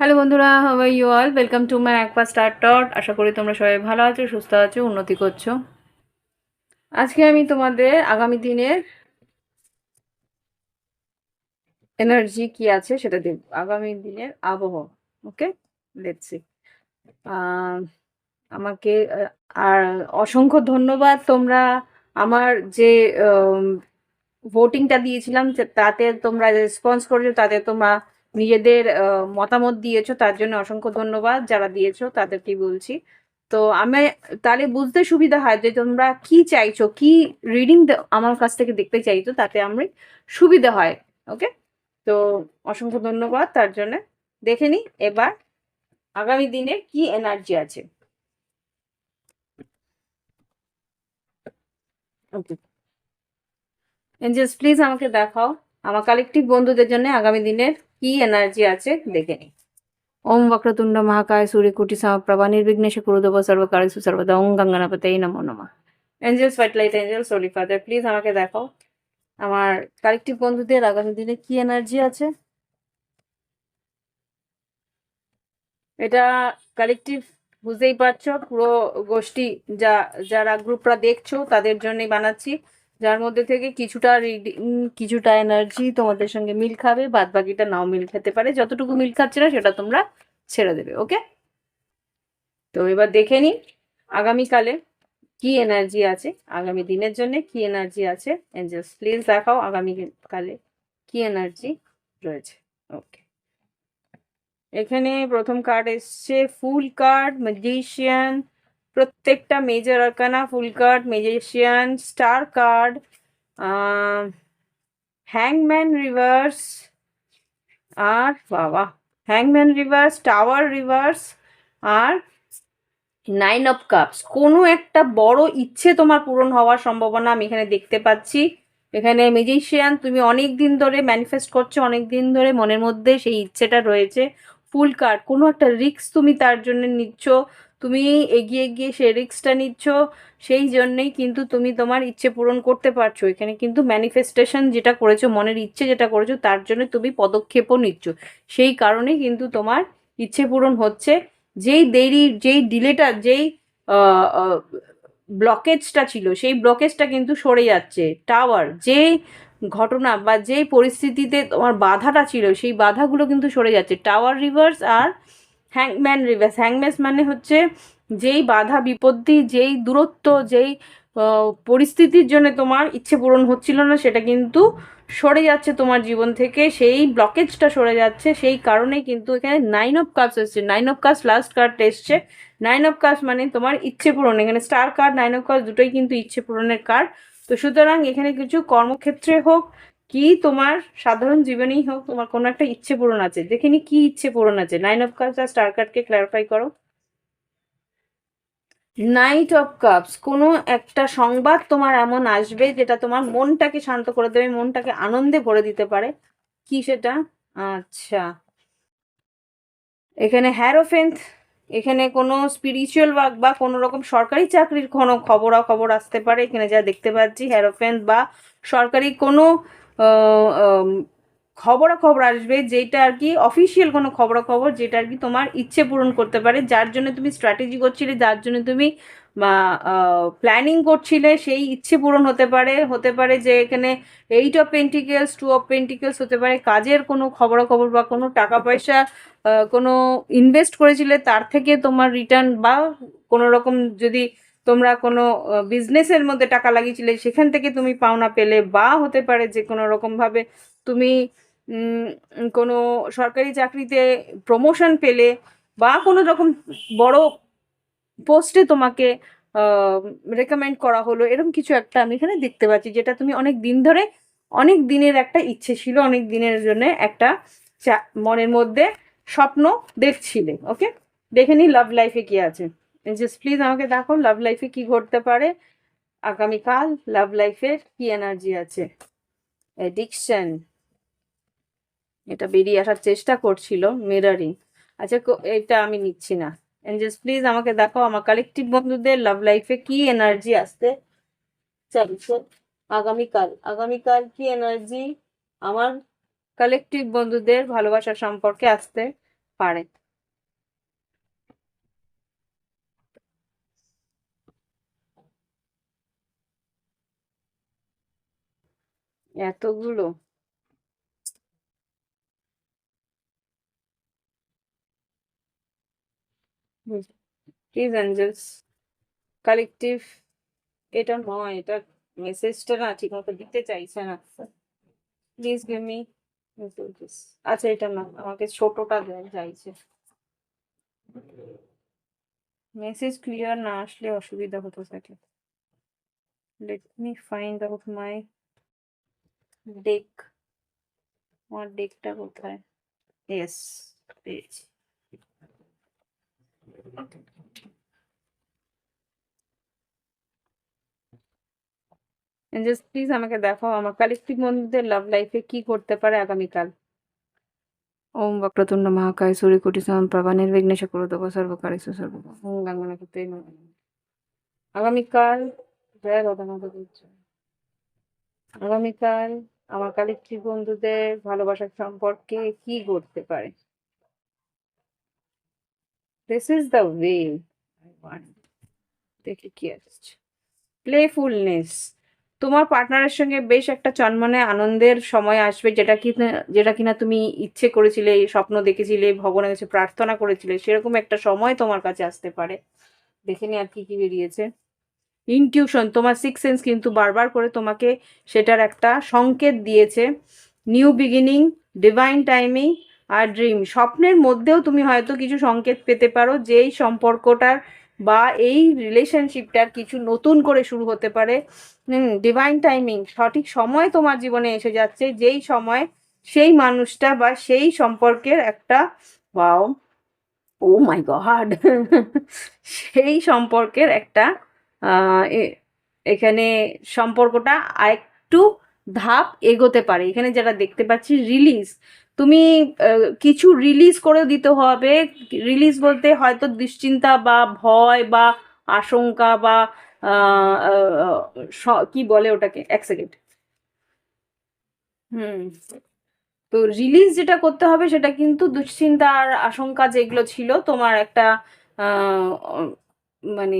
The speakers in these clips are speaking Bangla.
হ্যালো বন্ধুরা how are you all welcome to my একপা star টট আশা করি তোমরা সবাই ভালো আছো, সুস্থ আছো, উন্নতি করছ। আজকে আমি তোমাদের আগামী দিনের এনার্জি কি আছে সেটা দেব আগামী দিনের আবহাওয়া। ওকে দেখছি আমাকে আর অসংখ্য ধন্যবাদ তোমরা আমার যে ভোটিংটা দিয়েছিলাম তাতে তোমরা রেসপন্স করেছ, তাতে তোমরা নিজেদের মতামত দিয়েছ, তার জন্য অসংখ্য ধন্যবাদ যারা দিয়েছ, তাদেরকেই বলছি। তো আমি তাহলে বুঝতে সুবিধা হয় যে তোমরা কি চাইছো, কি রিডিং আমার কাছ থেকে দেখতে চাইছো, তাতে আমি সুবিধা হয়, ওকে? তো অসংখ্য ধন্যবাদ, তার জন্য। দেখে নি, এবার আগামী দিনে কি এনার্জি আছে? ওকে। এঞ্জেলস প্লিজ আমাকে দেখাও, আমার কালেকটিভ বন্ধুদের জন্য আগামী দিনের কি এনার্জি আছে দেখে নিই ওম বক্রতুণ্ড মহাকায় সূর্যকুটি সমপ্রভা নির্বিঘ্নেশ কুরুদেব সর্বকারেষু সর্বদা ওম গঙ্গনাপতেই নমো নমঃ। এঞ্জেলস ফাইটলাইট এঞ্জেলস হোলি ফাদার প্লিজ আমাকে দেখাও আমার কালেকটিভ বন্ধুদের আগামী দিনে কি এনার্জি আছে? এটা কালেকটিভ বুঝতেই পারছ, পুরো গোষ্ঠী যা, যারা গ্রুপরা দেখছ, তাদের জন্যই বানাচ্ছি। যার মধ্যে থেকে কিছুটা রিডিং কিছুটা এনার্জি তোমাদের সঙ্গে মিল খাবে বাদ বাকিটা নাও মিল খেতে পারে। যতটুকু মিল খাচ্ছে না সেটা তোমরা ছেড়ে দেবে ওকে তো এবার দেখে নিই আগামীকালে কি এনার্জি আছে, আগামী দিনের জন্য কি এনার্জি আছে। এঞ্জেলস প্লিজ দেখাও আগামী কালে কি এনার্জি রয়েছে ওকে এখানে প্রথম কার্ড এসছে ফুল কার্ড ম্যাজিশিয়ান প্রত্যেকটা major arcana fool card magician star card হ্যাংম্যান reverse আর বাবা হ্যাংম্যান রিভার্স টাওয়ার রিভার্স আর নাইন অফ কাপস কোনো একটা বড় ইচ্ছে তোমার পূরণ হওয়ার সম্ভাবনা আমি এখানে দেখতে পাচ্ছি। এখানে ম্যাজিশিয়ান তুমি অনেক দিন ধরে ম্যানিফেস্ট করছ অনেক দিন ধরে মনের মধ্যে সেই ইচ্ছেটা রয়েছে। ফুল কার্ড কোনো একটা রিস্ক তুমি তার জন্য নিচ্ছ। তুমি এগিয়ে গিয়ে সে রিস্কটা নিচ্ছ, সেই জন্যেই কিন্তু তুমি তোমার ইচ্ছে পূরণ করতে পারছ। এখানে কিন্তু ম্যানিফেস্টেশন যেটা করেছ, মনের ইচ্ছে যেটা করেছ, তার জন্য তুমি পদক্ষেপও নিচ্ছ। সেই কারণেই কিন্তু তোমার ইচ্ছে পূরণ হচ্ছে। যেই দেরি, যেই ডিলেটা যেই ব্লকেজটা ছিল, সেই ব্লকেজটা কিন্তু সরে যাচ্ছে। টাওয়ার যে ঘটনা বা যেই পরিস্থিতিতে তোমার বাধাটা ছিল, সেই বাধাগুলো কিন্তু সরে যাচ্ছে। টাওয়ার রিভার্স আর হ্যাংম্যান রিভার্স হ্যাংম্যাস মানে হচ্ছে যেই বাধা, বিপত্তি, যেই দূরত্ব, যেই পরিস্থিতির জন্য তোমার ইচ্ছে পূরণ হচ্ছিল না, সেটা কিন্তু সরে যাচ্ছে তোমার জীবন থেকে। সেই ব্লকেজটা সরে যাচ্ছে, সেই কারণেই কিন্তু এখানে নাইন অফ কাপস এসছে। Nine of cups last card এসছে। নাইন অফ কাপস মানে তোমার ইচ্ছে পূরণ। এখানে star card nine of cups দুটোই কিন্তু ইচ্ছে পূরণের কার্ড তো সুতরাং এখানে কিছু কর্মক্ষেত্রে হোক কি তোমার সাধারণ জীবনেই হোক, তোমার কোনো একটা ইচ্ছে পূরণ আছে? দেখে নি কি ইচ্ছে পূরণ আছে? নাইন অফ কাপস আর স্টার কার্ডকে ক্ল্যারিফাই করো। নাইট অফ কাপস কোনো একটা সংবাদ তোমার এমন আসবে যেটা তোমার মনটাকে শান্ত করে দেবে, মনটাকে আনন্দে ভরে দিতে পারে। কি সেটা? আচ্ছা। এখানে হ্যারোফেন্থ এখানে কোনো স্পিরিচুয়াল ওয়ার্ক বা কোনো রকম সরকারি চাকরির কোনো খবরা খবর আসতে পারে। এখানে যা দেখতে পাচ্ছি হ্যারোফেন্থ বা সরকারি কোনো খবরাখবর আসবে যেটা আর কি অফিসিয়াল কোনো খবরাখবর যেটা আর কি তোমার ইচ্ছে পূরণ করতে পারে। যার জন্য তুমি স্ট্র্যাটেজি করছিলে, যার জন্য তুমি প্ল্যানিং করছিলে, সেই ইচ্ছে পূরণ হতে পারে। হতে পারে যে এখানে eight of pentacles two of pentacles হতে পারে। কাজের কোনো খবরাখবর বা কোনো টাকা পয়সা কোনো ইনভেস্ট করেছিলে, তার থেকে তোমার রিটার্ন বা কোনো রকম যদি তোমরা কোনো বিজনেসের মধ্যে টাকা লাগিয়েছিলে, সেখান থেকে তুমি পাওনা পেলে বা হতে পারে যে কোনো রকমভাবে তুমি কোনো সরকারি চাকরিতে প্রমোশন পেলে বা কোনো রকম বড় পোস্টে তোমাকে রেকমেন্ড করা হলো এরকম কিছু একটা আমি এখানে দেখতে পাচ্ছি, যেটা তুমি অনেক দিন ধরে, অনেক দিনের একটা ইচ্ছে ছিল, অনেক দিনের জন্য একটা মনের মধ্যে স্বপ্ন দেখছিলে ওকে দেখে নি লাভ লাইফে কি আছে? জাস্ট প্লিজ আমাকে দেখো লাভ লাইফে কি ঘটতে পারে। আগামীকাল লাভ লাইফের কি এনার্জি আছে? অ্যাডিকশন এটা বেরিয়ে আসার চেষ্টা করছিল মিরারিং আচ্ছা এটা আমি নিচ্ছি না। এঞ্জেলস প্লিজ আমাকে দেখো, আমার কালেকটিভ বন্ধুদের লাভ লাইফে কি এনার্জি আসতে চাইছে আগামীকাল? আগামীকাল কি এনার্জি আমার কালেকটিভ বন্ধুদের ভালোবাসা সম্পর্কে আসতে পারে? এতগুলো? প্লিজ অ্যাঞ্জেলস কালেকটিভ এটা নয়, এটা মেসেজটা না ঠিক মতো দিতে চাইছে না। প্লিজ গিভ আচ্ছা এটা না, আমাকে ছোটটা চাইছে। মেসেজ ক্লিয়ার না আসলে অসুবিধা হতে থাকে let me find out my deck আমার ডেকটা কোথায়? ইয়েস পেয়েছি জাস্ট প্লিজ আমাকে দেখাও আমার কালেকটিভ বন্ধুদের লাভ লাইফে কি করতে পারে আগামীকাল। ওম বক্রতুণ্ড মহাকায় সূর্যকোটি সম প্রভা নির্বিঘ্নেশ সর্বদা ওম গঙ্গনাথতে নমঃ আগামীকাল জয় জয়। আগামীকাল আমার কালেকটিভ বন্ধুদের ভালোবাসার সম্পর্কে কি করতে পারে? This is the way I দেখি কি আসছে। প্লেফুলনেস তোমার পার্টনারের সঙ্গে বেশ একটা চনমনে আনন্দের সময় আসবে, যেটা কি যেটা কিনা তুমি ইচ্ছে করেছিলে, স্বপ্ন দেখেছিলে, ভগবানের কাছে প্রার্থনা করেছিলে, সেরকম একটা সময় তোমার কাছে আসতে পারে। দেখে নি আর কি কি বেরিয়েছে। ইনটিউশন তোমার সিক্স সেন্স কিন্তু বারবার করে তোমাকে সেটার একটা সংকেত দিয়েছে। নিউ বিগিনিং ডিভাইন টাইমিং আর ড্রিম স্বপ্নের মধ্যেও তুমি হয়তো কিছু সংকেত পেতে পারো, যেই সম্পর্কটার বা এই রিলেশনশিপটার কিছু নতুন করে শুরু হতে পারে। ডিভাইন টাইমিং সঠিক সময় তোমার জীবনে এসে যাচ্ছে, যেই সময় সেই মানুষটা বা সেই সম্পর্কের একটা বাও ও মাই গড সেই সম্পর্কের একটা এখানে সম্পর্কটা আরেকটু ধাপ এগোতে পারে। এখানে যেটা দেখতে পাচ্ছি রিলিজ তুমি কিছু রিলিজ করেও দিতে হবে। রিলিজ বলতে হয়তো দুশ্চিন্তা বা ভয় বা আশঙ্কা বা কি বলে ওটাকে? এক সেকেন্ড হুম। তো রিলিজ যেটা করতে হবে, সেটা কিন্তু দুশ্চিন্তা আর আশঙ্কা যেগুলো ছিল, তোমার একটা মানে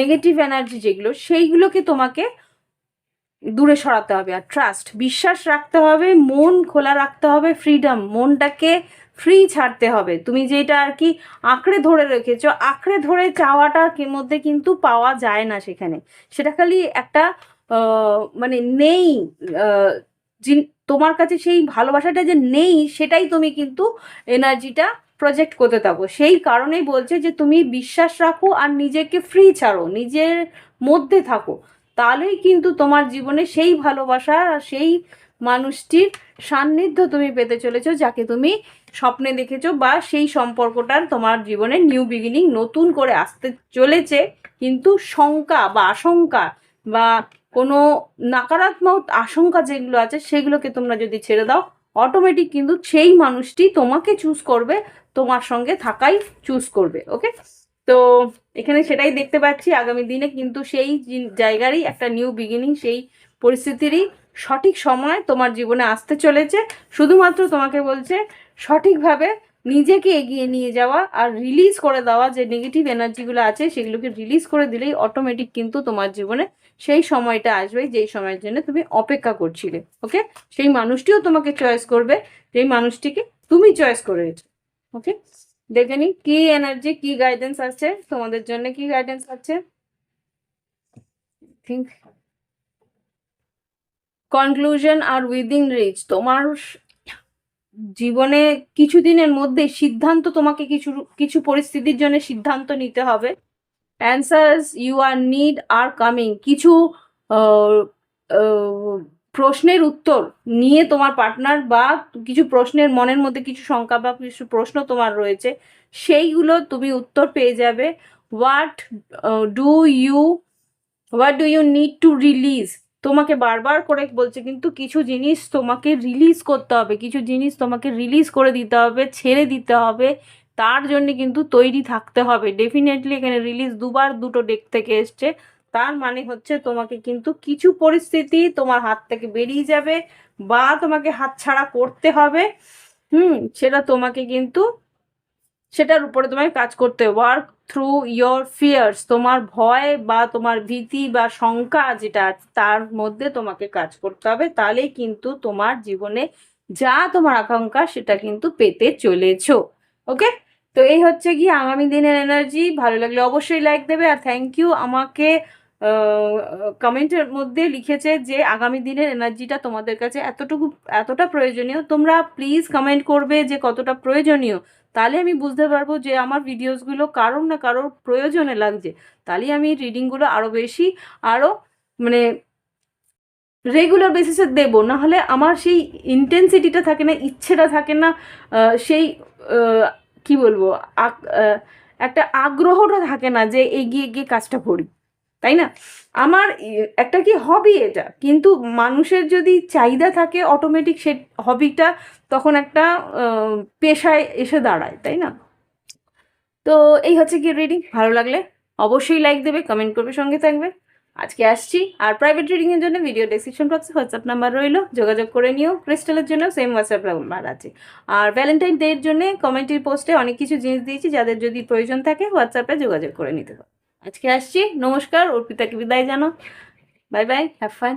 নেগেটিভ এনার্জি যেগুলো, সেইগুলোকে তোমাকে দূরে সরাতে হবে। আর ট্রাস্ট বিশ্বাস রাখতে হবে, মন খোলা রাখতে হবে ফ্রিডম মনটাকে ফ্রি ছাড়তে হবে। তুমি যেটা আর কি আঁকড়ে ধরে রেখেছো, আঁকড়ে ধরে চাওয়াটার মধ্যে কিন্তু পাওয়া যায় না সেখানে। সেটা খালি একটা মানে নেই তোমার কাছে সেই ভালোবাসাটা যে নেই, সেটাই তুমি কিন্তু এনার্জিটা প্রজেক্ট করতে থাকো। সেই কারণেই বলছে যে, তুমি বিশ্বাস রাখো আর নিজেকে ফ্রি ছাড়ো, নিজের মধ্যে থাকো। তাহলেই কিন্তু তোমার জীবনে সেই ভালোবাসা আর সেই মানুষটির সান্নিধ্য তুমি পেতে চলেছো, যাকে তুমি স্বপ্নে দেখেছ বা সেই সম্পর্কটার তোমার জীবনে নিউ বিগিনিং নতুন করে আসতে চলেছে। কিন্তু শঙ্কা বা আশঙ্কা বা কোনো নাকারাত্মক আশঙ্কা যেগুলো আছে, সেগুলোকে তোমরা যদি ছেড়ে দাও অটোমেটিক কিন্তু সেই মানুষটি তোমাকে চুজ করবে, তোমার সঙ্গে থাকাই চুজ করবে ওকে তো এখানে সেটাই দেখতে পাচ্ছি, আগামী দিনে কিন্তু সেই জায়গারই একটা নিউ বিগিনিং সেই পরিস্থিতিরই সঠিক সময় তোমার জীবনে আসতে চলেছে। শুধুমাত্র তোমাকে বলছে সঠিকভাবে নিজেকে এগিয়ে নিয়ে যাওয়া আর রিলিজ করে দেওয়া যে নেগেটিভ এনার্জিগুলো আছে, সেগুলোকে রিলিজ করে দিলেই অটোমেটিক কিন্তু তোমার জীবনে সেই সময়টা আসবে, যেই সময়ের জন্য তুমি অপেক্ষা করছিলে ওকে সেই মানুষটিও তোমাকে চয়েস করবে, যেই মানুষটিকে তুমি চয়েস করেছ ওকে দেখে নি কি এনার্জি কি গাইডেন্স আছে তোমাদের জন্য কি গাইডেন্স আছে কনক্লুশন আর উইদিন রিচ তোমার জীবনে কিছুদিনের মধ্যে সিদ্ধান্ত তোমাকে কিছু কিছু পরিস্থিতির জন্য সিদ্ধান্ত নিতে হবে। Answers you are need are coming কিছু প্রশ্নের উত্তর নিয়ে তোমার পার্টনার বা কিছু প্রশ্নের মনের মধ্যে কিছু শঙ্কা বা কিছু প্রশ্ন তোমার রয়েছে, সেইগুলো তুমি উত্তর পেয়ে যাবে। What do you what do you need to release তোমাকে বারবার করে বলছে, কিন্তু কিছু জিনিস তোমাকে রিলিজ করতে হবে, কিছু জিনিস তোমাকে রিলিজ করে দিতে হবে, ছেড়ে দিতে হবে, তার জন্য কিন্তু তৈরি থাকতে হবে। ডেফিনেটলি এখানে রিলিজ দুবার দুটো ডেক থেকে এসছে, তার মানে হচ্ছে তোমাকে কিন্তু কিছু পরিস্থিতি তোমার হাত থেকে বেরিয়ে যাবে বা তোমাকে হাতছাড়া করতে হবে। হুম, সেটা তোমাকে কিন্তু সেটার উপরে তোমায় কাজ করতে ওয়ার্ক থ্রু ইয়োর ফিয়ার্স তোমার ভয় বা তোমার ভীতি বা শঙ্কা যেটা আছে, তার মধ্যে তোমাকে কাজ করতে হবে। তাহলেই কিন্তু তোমার জীবনে যা তোমার আকাঙ্ক্ষা, সেটা কিন্তু পেতে চলেছো। ওকে তো এই হচ্ছে কি আগামী দিনের এনার্জি ভালো লাগলে অবশ্যই লাইক দেবে আর থ্যাংক ইউ আমাকে কমেন্টের মধ্যে লিখেছে যে আগামী দিনের এনার্জিটা তোমাদের কাছে এতটুকু, এতটা প্রয়োজনীয়। তোমরা প্লিজ কমেন্ট করবে যে কতটা প্রয়োজনীয়। তাহলে আমি বুঝতে পারব যে আমার ভিডিওসগুলো কারোর না কারোর প্রয়োজনে লাগছে। তাহলেই আমি রিডিংগুলো আরও বেশি আরও মানে রেগুলার বেসিসে দেবো। নাহলে আমার সেই ইন্টেন্সিটিটা থাকে না, ইচ্ছেটা থাকে না সেই কি বলব একটা আগ্রহটা থাকে না যে এগিয়ে গিয়ে কাজটা করি। তাই না? আমার একটা কি হবি এটা? কিন্তু মানুষের যদি চাহিদা থাকে অটোমেটিক সে হবিটা তখন একটা পেশায় এসে দাঁড়ায়, তাই না? তো এই হচ্ছে কি রিডিং ভালো লাগলে অবশ্যই লাইক দেবে কমেন্ট করবে, সঙ্গে থাকবে। আজকে আসছি, আর প্রাইভেট রিডিংয়ের জন্য ভিডিও ডেসক্রিপশন বক্সে হোয়াটসঅ্যাপ নাম্বার রইল, যোগাযোগ করে নিও। ক্রিস্টালের জন্য সেম হোয়াটসঅ্যাপ নাম্বার আছে। আর ভ্যালেন্টাইন ডের জন্য কমেন্টের পোস্টে অনেক কিছু জিনিস দিয়েছি, যাদের যদি প্রয়োজন থাকে হোয়াটসঅ্যাপে যোগাযোগ করে নিতে পারো। আজকে আসছি। নমস্কার অর্পিতাকে বিদায় জানো বাই বাই হ্যাভ ফান